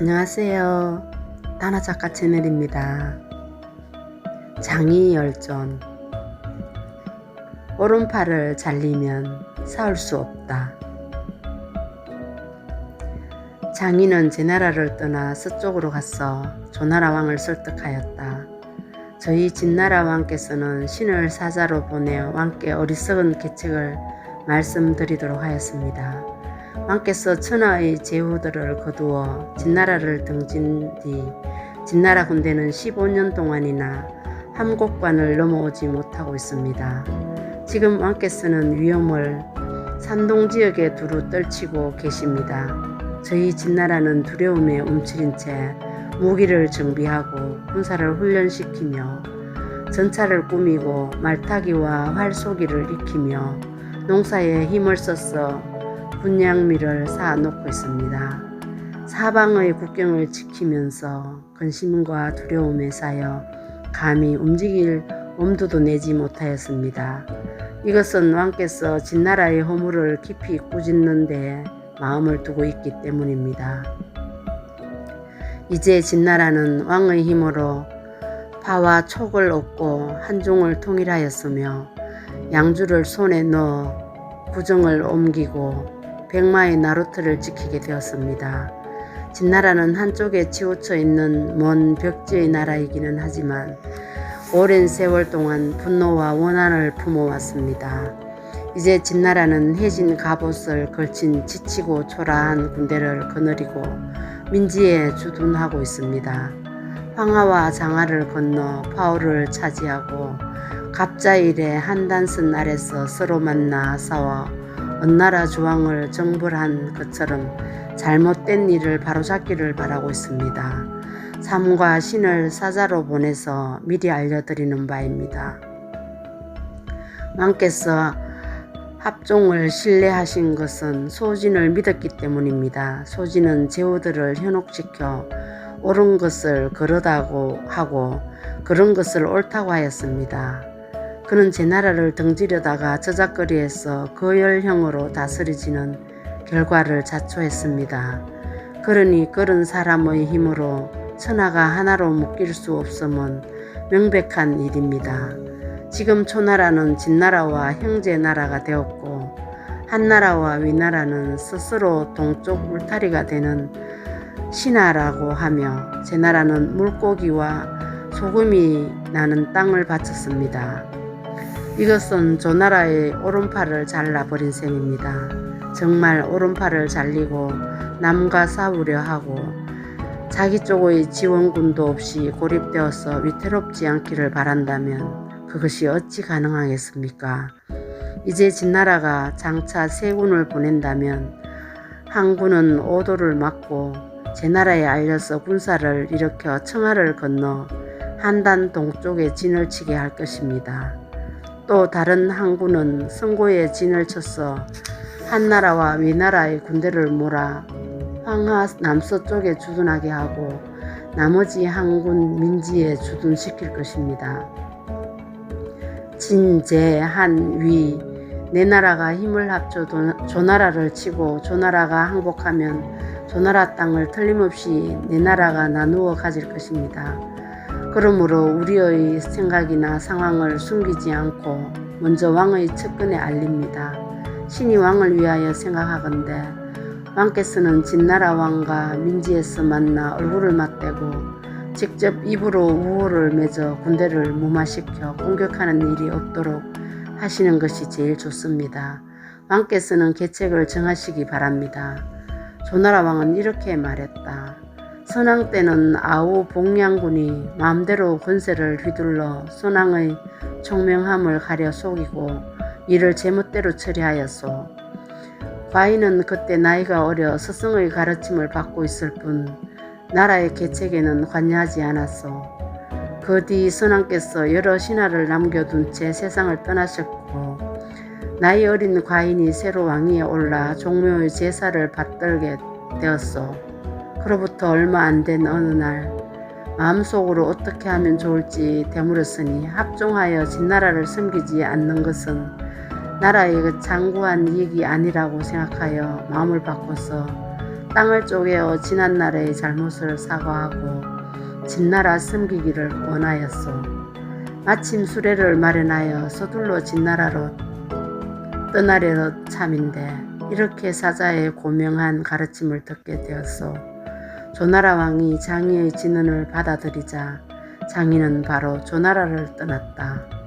안녕하세요. 다나 작가 채널입니다. 장이 열전. 오른팔을 잘리면 사올 수 없다. 장인은 제 나라를 떠나 서쪽으로 가서 조나라 왕을 설득하였다. 저희 진나라 왕께서는 신을 사자로 보내 왕께 어리석은 계책을 말씀드리도록 하였습니다. 왕께서 천하의 제후들을 거두어 진나라를 등진 뒤 진나라 군대는 15년 동안이나 함곡관을 넘어오지 못하고 있습니다. 지금 왕께서는 위험을 산동 지역에 두루 떨치고 계십니다. 저희 진나라는 두려움에 움츠린 채 무기를 정비하고 군사를 훈련시키며 전차를 꾸미고 말타기와 활쏘기를 익히며 농사에 힘을 써서 분양미를 쌓아놓고 있습니다. 사방의 국경을 지키면서 근심과 두려움에 쌓여 감히 움직일 엄두도 내지 못하였습니다. 이것은 왕께서 진나라의 허물을 깊이 꾸짖는 데 마음을 두고 있기 때문입니다. 이제 진나라는 왕의 힘으로 파와 촉을 얻고 한중을 통일하였으며 양주를 손에 넣어 구정을 옮기고 백마의 나루트를 지키게 되었습니다. 진나라는 한쪽에 치우쳐 있는 먼 벽지의 나라이기는 하지만 오랜 세월 동안 분노와 원한을 품어왔습니다. 이제 진나라는 해진 갑옷을 걸친 지치고 초라한 군대를 거느리고 민지에 주둔하고 있습니다. 황하와 장하를 건너 파오를 차지하고 갑자일의 한단선 아래서 서로 만나 싸워 언나라 조왕을 정벌한 것처럼 잘못된 일을 바로잡기를 바라고 있습니다. 삼과 신을 사자로 보내서 미리 알려드리는 바입니다. 왕께서 합종을 신뢰하신 것은 소진을 믿었기 때문입니다. 소진은 제후들을 현혹시켜 옳은 것을 그러다고 하고 그런 것을 옳다고 하였습니다. 그는 제 나라를 등지려다가 저작거리에서 거열형으로 다스려지는 결과를 자초했습니다. 그러니 그런 사람의 힘으로 천하가 하나로 묶일 수 없음은 명백한 일입니다. 지금 초나라는 진나라와 형제 나라가 되었고 한나라와 위나라는 스스로 동쪽 울타리가 되는 신하라고 하며 제 나라는 물고기와 소금이 나는 땅을 바쳤습니다. 이것은 조나라의 오른팔을 잘라버린 셈입니다. 정말 오른팔을 잘리고 남과 싸우려 하고 자기 쪽의 지원군도 없이 고립되어서 위태롭지 않기를 바란다면 그것이 어찌 가능하겠습니까? 이제 진나라가 장차 세 군을 보낸다면 한 군은 오도를 막고 제 나라에 알려서 군사를 일으켜 청하를 건너 한단 동쪽에 진을 치게 할 것입니다. 또 다른 항구는 성고에 진을 쳐서 한나라와 위나라의 군대를 몰아 황하 남서쪽에 주둔하게 하고 나머지 항군 민지에 주둔시킬 것입니다. 진 제, 한, 위, 네 나라가 힘을 합쳐 조나라를 치고 조나라가 항복하면 조나라 땅을 틀림없이 네 나라가 나누어 가질 것입니다. 그러므로 우리의 생각이나 상황을 숨기지 않고 먼저 왕의 측근에 알립니다. 신이 왕을 위하여 생각하건대 왕께서는 진나라 왕과 민지에서 만나 얼굴을 맞대고 직접 입으로 우호를 맺어 군대를 무마시켜 공격하는 일이 없도록 하시는 것이 제일 좋습니다. 왕께서는 계책을 정하시기 바랍니다. 조나라 왕은 이렇게 말했다. 선왕 때는 아우 복량군이 마음대로 권세를 휘둘러 선왕의 총명함을 가려 속이고 이를 제멋대로 처리하였소. 과인은 그때 나이가 어려 스승의 가르침을 받고 있을 뿐 나라의 계책에는 관여하지 않았소. 그 뒤 선왕께서 여러 신하를 남겨둔 채 세상을 떠나셨고 나이 어린 과인이 새로 왕위에 올라 종묘의 제사를 받들게 되었소. 그로부터 얼마 안 된 어느 날 마음속으로 어떻게 하면 좋을지 되물었으니 합종하여 진나라를 섬기지 않는 것은 나라의 그 장구한 이익이 아니라고 생각하여 마음을 바꿔서 땅을 쪼개어 지난 날의 잘못을 사과하고 진나라 섬기기를 원하였소. 마침 수레를 마련하여 서둘러 진나라로 떠나려 참인데 이렇게 사자의 고명한 가르침을 듣게 되었소. 조나라 왕이 장의의 진언을 받아들이자 장의는 바로 조나라를 떠났다.